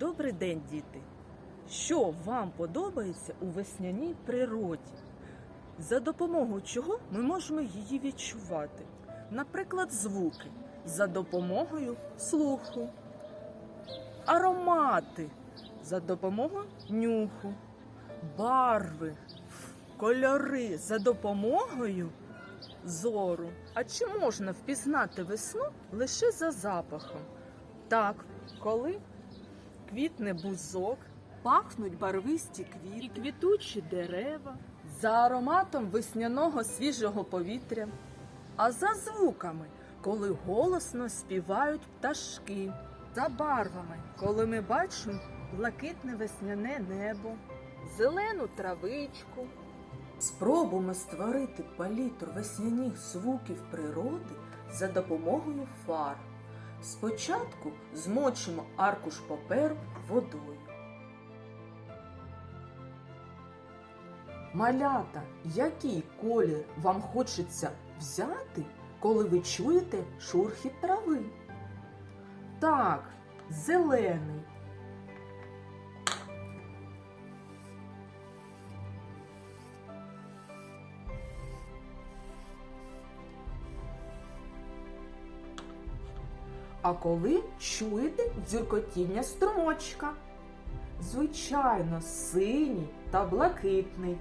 Добрий день, діти! Що вам подобається у весняній природі? За допомогою чого ми можемо її відчувати? Наприклад, звуки за допомогою слуху, аромати за допомогою нюху, барви, кольори за допомогою зору. А чи можна впізнати весну лише за запахом? Так, коли квітне бузок, пахнуть барвисті квіти, і квітучі дерева, за ароматом весняного свіжого повітря, а за звуками, коли голосно співають пташки, за барвами, коли ми бачимо блакитне весняне небо, зелену травичку. Спробуємо створити палітру весняних звуків природи за допомогою фар. Спочатку змочимо аркуш паперу водою. Малята, який колір вам хочеться взяти, коли ви чуєте шурхіт трави? Так, зелений. А коли чуєте дзюркотіння струмочка? Звичайно, синій та блакитний.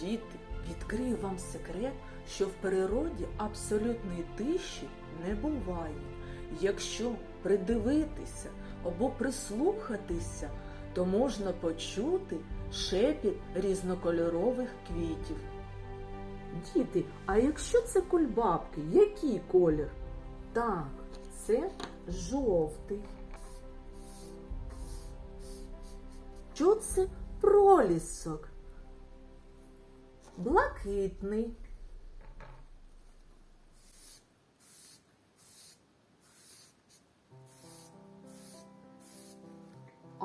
Діти, відкрию вам секрет, що в природі абсолютної тиші не буває. Якщо придивитися або прислухатися, то можна почути шепіт різнокольорових квітів. Діти, а якщо це кульбабки, який колір? Так, це жовтий. Що це пролісок? Блакитний.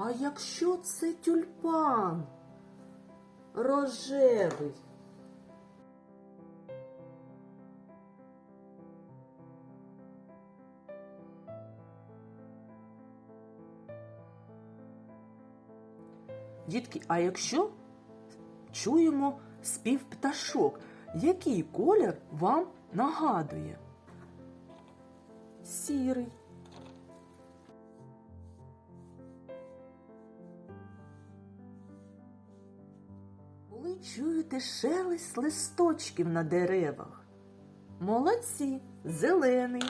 А якщо це тюльпан? Рожевий. Дітки, а якщо чуємо спів пташок, який колір вам нагадує? Сірий. Коли чуєте шелест листочків на деревах? Молодці, зелений.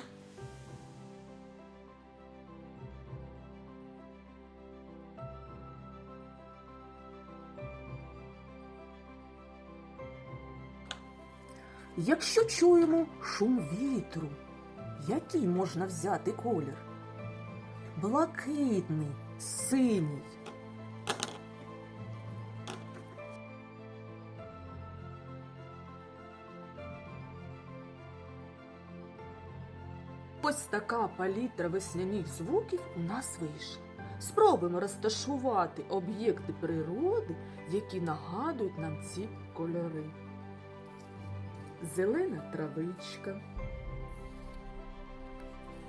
Якщо чуємо шум вітру, який можна взяти колір? Блакитний, синій. Ось така палітра весняних звуків у нас вийшла. Спробуємо розташувати об'єкти природи, які нагадують нам ці кольори. Зелена травичка,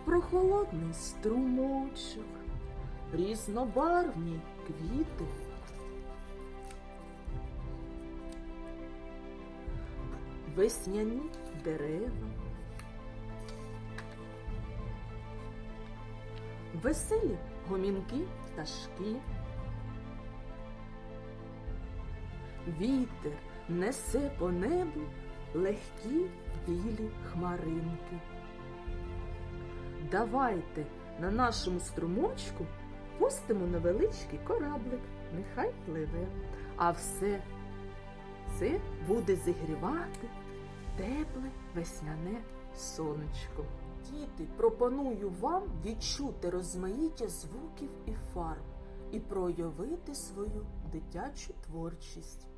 прохолодний струмочок, різнобарвні квіти. Весняні дерева. Веселі гомінки пташки. Вітер несе по небу легкі білі хмаринки. Давайте на нашому струмочку пустимо невеличкий кораблик, нехай пливе, а все це буде зігрівати тепле весняне сонечко. Діти, пропоную вам відчути розмаїття звуків і фарб і проявити свою дитячу творчість.